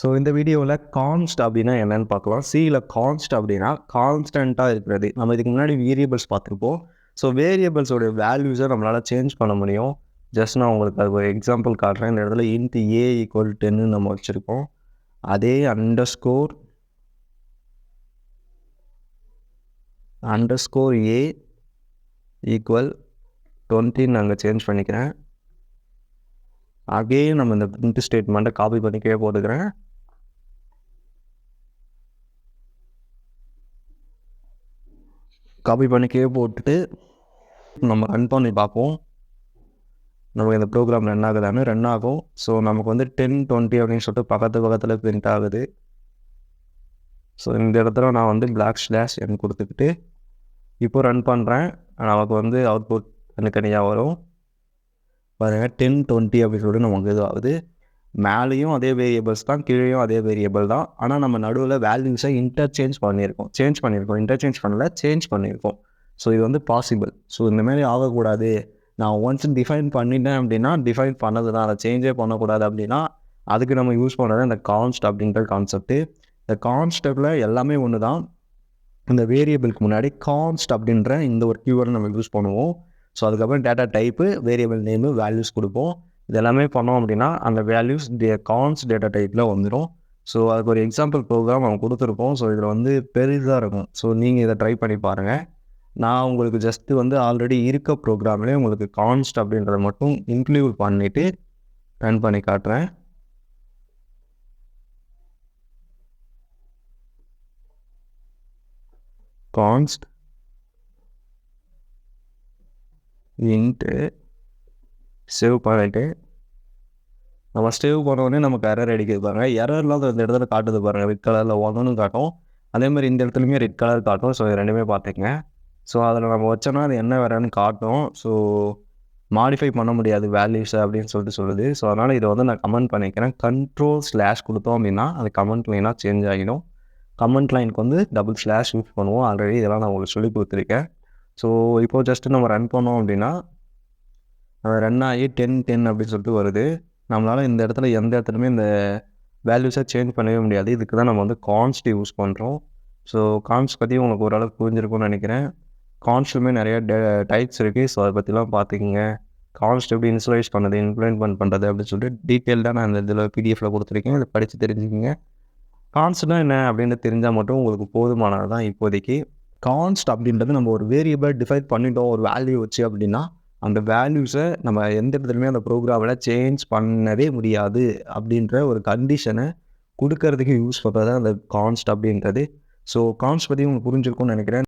So இந்த வீடியோவில் கான்ஸ்ட் அப்படின்னா என்னென்னு பார்க்கலாம். சியில் கான்ஸ்ட் அப்படின்னா கான்ஸ்டண்ட்டாக இருக்கிறது. நம்ம இதுக்கு முன்னாடி வேரியபிள்ஸ் பார்த்துருப்போம். ஸோ வேரியபிள்ஸோட வேல்யூஸை நம்மளால் சேஞ்ச் பண்ண முடியும். ஜஸ்ட் நான் உங்களுக்கு அது ஒரு எக்ஸாம்பிள் காட்டுறேன். இந்த இடத்துல இன்ட் ஏ ஈக்குவல் டென்னு நம்ம வச்சுருக்கோம். அதே under score under score A equal டுவெண்ட்டின்னு நாங்கள் சேஞ்ச் பண்ணிக்கிறேன். அகே நம்ம இந்த பிரிண்ட் ஸ்டேட்மெண்ட்டை காப்பி பண்ணிக்கவே போட்டுக்கிறேன். காப்பி பண்ணி கீழே போட்டுட்டு நம்ம ரன் பண்ணி பார்ப்போம். நமக்கு இந்த ப்ரோக்ராம் ரன் ஆகுதான்னு ரன் ஆகும். ஸோ நமக்கு வந்து டென் டுவெண்ட்டி அப்படின்னு சொல்லிட்டு பக்கத்து பக்கத்தில் பிரிண்ட் ஆகுது. ஸோ இந்த இடத்துல நான் வந்து பிளாக் ஸ்லாஷ் என் கொடுத்துக்கிட்டு இப்போ ரன் பண்ணுறேன் நமக்கு வந்து அவுட்புட் தனித்தனியாக வரும். பாருங்கள் டென் டுவெண்ட்டி அப்படின்னு சொல்லிட்டு நமக்கு இது ஆகுது. மேலேயும் அதே வேரியபிள்ஸ் தான் கீழேயும் அதே வேரியபிள் தான். ஆனால் நம்ம நடுவில் வேல்யூஸை இன்டர்சேஞ்ச் பண்ணியிருக்கோம். சேஞ்ச் பண்ணியிருக்கோம். இன்டர்சேஞ்ச் பண்ணல சேஞ்ச் பண்ணியிருக்கோம். ஸோ இது வந்து பாசிபிள் ஸோ இந்தமாரி ஆகக்கூடாது. நான் ஒன்ஸ் டிஃபைன் பண்ணிட்டேன் அப்படின்னா டிஃபைன் பண்ணது தான் அதை சேஞ்சே பண்ணக்கூடாது அப்படின்னா அதுக்கு நம்ம யூஸ் பண்ணுறது இந்த கான்ஸ்ட் அப்படின்ற கான்செப்ட்டு இந்த கான்ஸ்டப்பில் எல்லாமே ஒன்று தான் இந்த வேரியபிளுக்கு முன்னாடி கான்ஸ்ட் அப்படின்ற இந்த ஒரு கீவேர்டு நம்ம யூஸ் பண்ணுவோம். ஸோ அதுக்கப்புறம் data type variable name values கொடுப்போம். இதெல்லாமே பண்ணோம் அப்படின்னா அந்த வேல்யூஸ் டே கான்ஸ் டேட்டா டைப்பில் வந்துடும் ஸோ அதுக்கு ஒரு எக்ஸாம்பிள் ப்ரோக்ராம் அவங்க கொடுத்துருப்போம். ஸோ இதில் வந்து பெரிதாக இருக்கும். ஸோ நீங்கள் இதை ட்ரை பண்ணி பாருங்கள் நான் உங்களுக்கு ஜஸ்ட்டு வந்து ஆல்ரெடி இருக்க ப்ரோக்ராம்லேயே உங்களுக்கு கான்ஸ்ட் அப்படின்றத மட்டும் இன்க்ளூட் பண்ணிவிட்டு ரன் பண்ணி காட்டுறேன். கான்ஸ்ட் இன்ட்டு சேவ் பண்ணிட்டு நம்ம சேவ் பண்ணோடனே நமக்கு எரர் அடிக்குது பாருங்கள் எரர்லாம் அந்த இடத்துல காட்டுது பாருங்கள் ரெட் கலரில் ஒன்றுன்னு காட்டும். அதே மாதிரி இந்த இடத்துலையுமே ரெட் கலர் காட்டும். ஸோ இது ரெண்டுமே பார்த்துங்க ஸோ அதில் நம்ம வச்சோன்னா அது என்ன வேறன்னு காட்டும். ஸோ மாடிஃபை பண்ண முடியாது வேல்யூஸ் அப்படின்னு சொல்லிட்டு சொல்லுது. ஸோ அதனால் இதை வந்து நான் கமெண்ட் பண்ணிக்கிறேன். கண்ட்ரோல் ஸ்லாஷ் கொடுத்தோம் அப்படின்னா அது கமெண்ட் லைனாக சேஞ்ச் ஆகிடும். கமெண்ட் லைனுக்கு வந்து டபுள் ஸ்லாஷ் யூஸ் பண்ணுவோம். ஆல்ரெடி இதெல்லாம் நான் உங்களுக்கு சொல்லி கொடுத்துருக்கேன். ஸோ இப்போது ஜஸ்ட்டு நம்ம ரன் பண்ணோம் அப்படின்னா ரன் ஆகி டென் டென் அப்படின்னு சொல்லிட்டு வருது. நம்மளால் இந்த இடத்துல எந்த இடத்துலையுமே இந்த வேல்யூஸை சேஞ்ச் பண்ணவே முடியாது. இதுக்கு தான் நம்ம வந்து கான்ஸ்ட் யூஸ் பண்ணுறோம் ஸோ கான்ஸ்ட் பற்றி உங்களுக்கு ஓரளவுக்கு புரிஞ்சிருக்கும்னு நினைக்கிறேன். கான்ஸ்டுமே நிறைய டைப்ஸ் இருக்குது ஸோ அதை பற்றிலாம் பார்த்துக்கிங்க கான்ஸ்ட் எப்படி இன்சுலைஸ் பண்ணுறது இம்ப்ளிமெண்ட் பண்ணுறது அப்படின்னு சொல்லிட்டு டீட்டெயில்டாக நான் இந்த இதில் பிடிஎஃப்பில் கொடுத்துருக்கேன். இதை படித்து தெரிஞ்சுக்கிங்க. கான்ஸ்ட்னா என்ன அப்படின்னு தெரிஞ்சால் மட்டும் உங்களுக்கு போதுமானது தான் இப்போதைக்கு. கான்ஸ்ட் அப்படின்றது நம்ம ஒரு வேரியபிள் டிஃபைன் பண்ணிட்டோம். ஒரு வேல்யூ வச்சு அப்படின்னா அந்த வேல்யூஸை நம்ம எந்த இடத்துலையுமே அந்த ப்ரோக்ராமில் சேஞ்ச் பண்ணவே முடியாது அப்படின்ற ஒரு கண்டிஷனை கொடுக்கறதுக்கு யூஸ் பண்ணுறது அந்த கான்ஸ்ட் அப்படின்றது. ஸோ கான்ஸ்ட் பற்றி உங்களுக்கு புரிஞ்சிருக்கும்னு நினைக்கிறேன்.